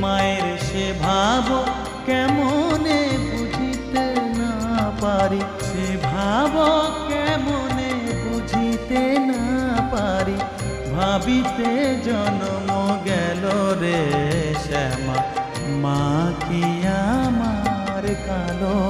মায়ের সে ভাব কেমনে বুঝিতে না পারি? সে ভাব কেমনে বুঝিতে না পারি? ভাবিতে জন্ম গেল রে শ্যামা। মা কি আমার কালো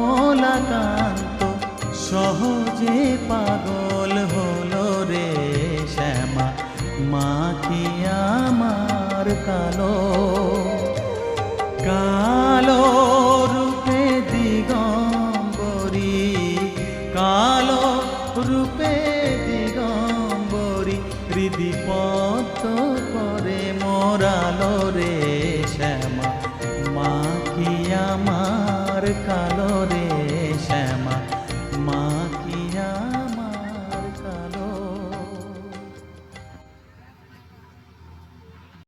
কমলাকান্ত সহজে পাগল হলো রে শ্যামা। মা কি আমার কালো কালো রূপে দিগম্বরী, কালো রূপে দিগম্বরী হৃদি পদ্ম করে মোরালো রে শ্যামা। মা কি আমার কালো রে